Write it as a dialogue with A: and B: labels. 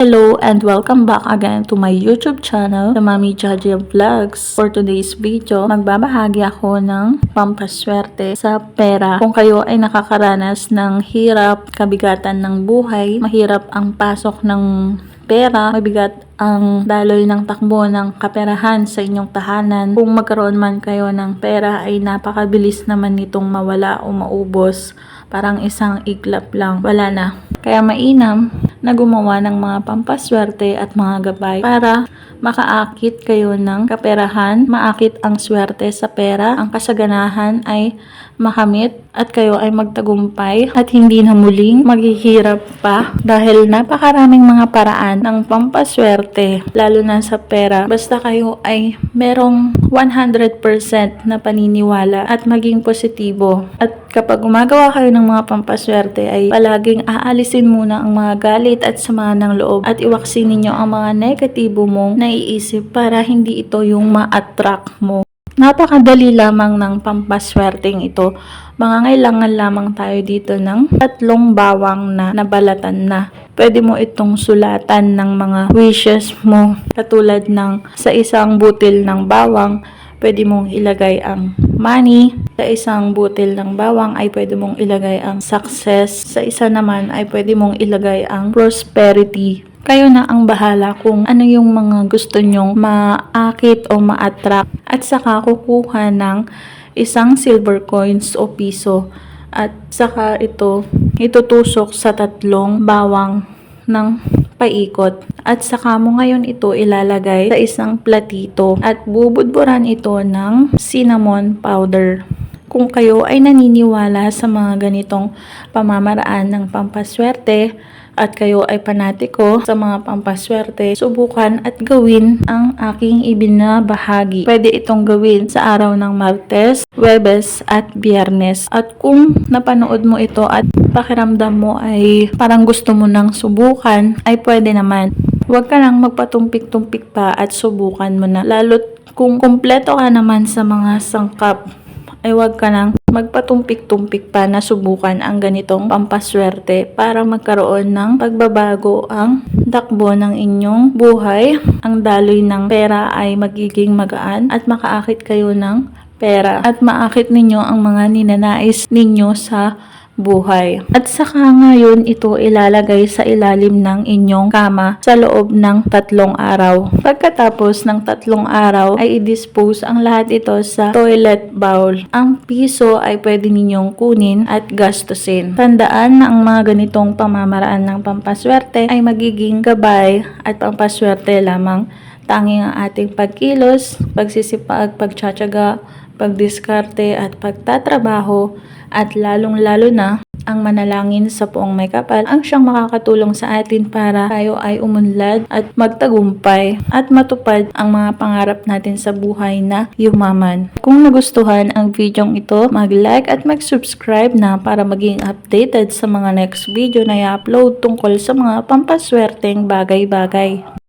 A: Hello and welcome back again to my YouTube channel, the Mami Jaja Vlogs. For today's video, magbabahagi ako ng pampaswerte sa pera. Kung kayo ay nakakaranas ng hirap, kabigatan ng buhay, mahirap ang pasok ng pera, mabigat ang daloy ng takbo ng kaperahan sa inyong tahanan. Kung magkaroon man kayo ng pera ay napakabilis naman nitong mawala o maubos. Parang isang iglap lang, wala na. Kaya mainam na gumawa ng mga pampaswerte at mga gabay para makaakit kayo ng kaperahan, maakit ang swerte sa pera, ang kasaganahan ay makamit at kayo ay magtagumpay at hindi na muling maghihirap pa dahil napakaraming mga paraan ng pampaswerte lalo na sa pera. Basta kayo ay merong 100% na paniniwala at maging positibo. At kapag gumagawa kayo ng mga pampaswerte ay palaging aalisin muna ang mga galit at sama ng loob at iwaksin ninyo ang mga negatibo mong naiisip para hindi ito yung ma-attract mo Napakadali lamang ng pampaswerteng ito. Mangangailangan lamang tayo dito ng tatlong bawang na nabalatan na. Pwede mo itong sulatan ng mga wishes mo. Katulad ng sa isang butil ng bawang, pwede mong ilagay ang money. Sa isang butil ng bawang ay pwede mong ilagay ang success. Sa isa naman ay pwede mong ilagay ang prosperity. Kayo na ang bahala kung ano yung mga gusto nyong maakit o ma-attract. At saka kukuha ng isang silver coins o piso. At saka ito itutusok sa tatlong bawang ng paikot. At saka mo ngayon ito ilalagay sa isang platito. At bubudburan ito ng cinnamon powder. Kung kayo ay naniniwala sa mga ganitong pamamaraan ng pampaswerte at kayo ay panatiko sa mga pampaswerte, subukan at gawin ang aking ibinabahagi. Pwede itong gawin sa araw ng Martes, Webes at Biyernes. At kung napanood mo ito at pakiramdam mo ay parang gusto mo nang subukan, ay pwede naman. Huwag ka lang magpatumpik-tumpik pa at subukan mo na. Lalo't kung kompleto ka naman sa mga sangkap ay huwag ka nang magpatumpik-tumpik pa na subukan ang ganitong pampaswerte para magkaroon ng pagbabago ang takbo ng inyong buhay. Ang daloy ng pera ay magiging magaan at makaakit kayo ng pera at maakit ninyo ang mga ninanais ninyo sa buhay. At saka ngayon ito ilalagay sa ilalim ng inyong kama sa loob ng tatlong araw. Pagkatapos ng tatlong araw ay i-dispose ang lahat ito sa toilet bowl. Ang piso ay pwede ninyong kunin at gastusin. Tandaan na ang mga ganitong pamamaraan ng pampaswerte ay magiging gabay at pampaswerte lamang tanging ang ating pagkilos, pagsisipag, pagtsatsaga, pagdiskarte at pagtatrabaho at lalong-lalo na ang manalangin sa poong may kapal ang siyang makakatulong sa atin para tayo ay umunlad at magtagumpay at matupad ang mga pangarap natin sa buhay na yumaman. Kung nagustuhan ang videong ito, mag-like at mag-subscribe na para maging updated sa mga next video na i-upload tungkol sa mga pampaswerteng bagay-bagay.